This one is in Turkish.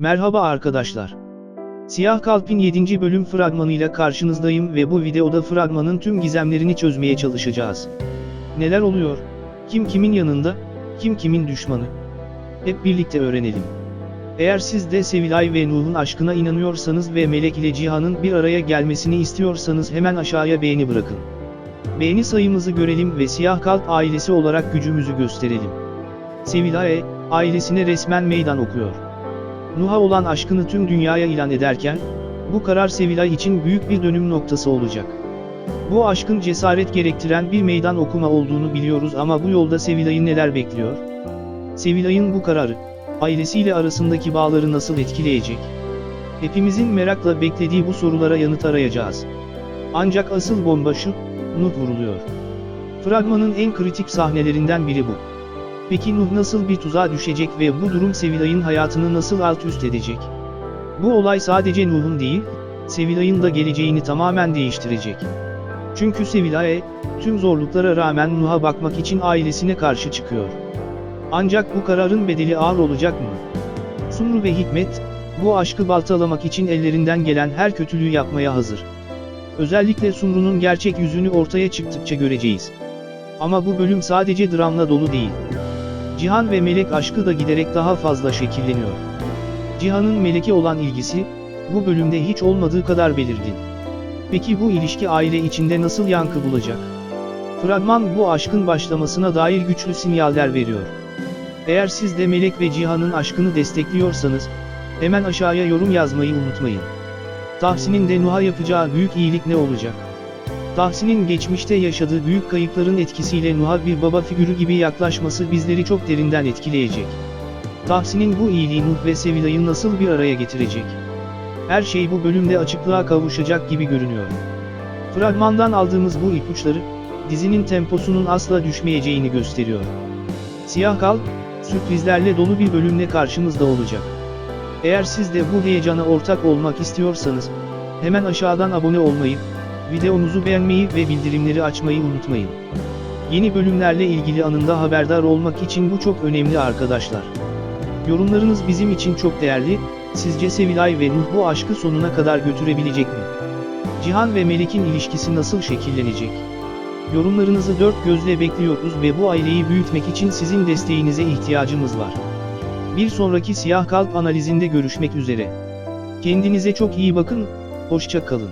Merhaba arkadaşlar. Siyah Kalp'in 7. bölüm fragmanıyla karşınızdayım ve bu videoda fragmanın tüm gizemlerini çözmeye çalışacağız. Neler oluyor? Kim kimin yanında? Kim kimin düşmanı? Hep birlikte öğrenelim. Eğer siz de Sevilay ve Nuh'un aşkına inanıyorsanız ve Melek ile Cihan'ın bir araya gelmesini istiyorsanız hemen aşağıya beğeni bırakın. Beğeni sayımızı görelim ve Siyah Kalp ailesi olarak gücümüzü gösterelim. Sevilay, ailesine resmen meydan okuyor. Nuh'a olan aşkını tüm dünyaya ilan ederken, bu karar Sevilay için büyük bir dönüm noktası olacak. Bu aşkın cesaret gerektiren bir meydan okuma olduğunu biliyoruz ama bu yolda Sevilay'ı neler bekliyor? Sevilay'ın bu kararı, ailesiyle arasındaki bağları nasıl etkileyecek? Hepimizin merakla beklediği bu sorulara yanıt arayacağız. Ancak asıl bomba şu, Nuh vuruluyor. Fragmanın en kritik sahnelerinden biri bu. Peki Nuh nasıl bir tuzağa düşecek ve bu durum Sevilay'ın hayatını nasıl alt üst edecek? Bu olay sadece Nuh'un değil, Sevilay'ın da geleceğini tamamen değiştirecek. Çünkü Sevilay, tüm zorluklara rağmen Nuh'a bakmak için ailesine karşı çıkıyor. Ancak bu kararın bedeli ağır olacak mı? Sumru ve Hikmet, bu aşkı baltalamak için ellerinden gelen her kötülüğü yapmaya hazır. Özellikle Sumru'nun gerçek yüzünü ortaya çıktıkça göreceğiz. Ama bu bölüm sadece dramla dolu değil. Cihan ve Melek aşkı da giderek daha fazla şekilleniyor. Cihan'ın Melek'e olan ilgisi, bu bölümde hiç olmadığı kadar belirgin. Peki bu ilişki aile içinde nasıl yankı bulacak? Fragman bu aşkın başlamasına dair güçlü sinyaller veriyor. Eğer siz de Melek ve Cihan'ın aşkını destekliyorsanız, hemen aşağıya yorum yazmayı unutmayın. Tahsin'in de Nuh'a yapacağı büyük iyilik ne olacak? Tahsin'in geçmişte yaşadığı büyük kayıpların etkisiyle Nuh'a bir baba figürü gibi yaklaşması bizleri çok derinden etkileyecek. Tahsin'in bu iyiliği Nuh ve Sevilay'ı nasıl bir araya getirecek? Her şey bu bölümde açıklığa kavuşacak gibi görünüyor. Fragmandan aldığımız bu ipuçları, dizinin temposunun asla düşmeyeceğini gösteriyor. Siyah Kalp, sürprizlerle dolu bir bölümle karşımızda olacak. Eğer siz de bu heyecana ortak olmak istiyorsanız, hemen aşağıdan abone olmayı, videomuzu beğenmeyi ve bildirimleri açmayı unutmayın. Yeni bölümlerle ilgili anında haberdar olmak için bu çok önemli arkadaşlar. Yorumlarınız bizim için çok değerli, sizce Sevilay ve Nuh bu aşkı sonuna kadar götürebilecek mi? Cihan ve Melek'in ilişkisi nasıl şekillenecek? Yorumlarınızı dört gözle bekliyoruz ve bu aileyi büyütmek için sizin desteğinize ihtiyacımız var. Bir sonraki Siyah Kalp analizinde görüşmek üzere. Kendinize çok iyi bakın, hoşça kalın.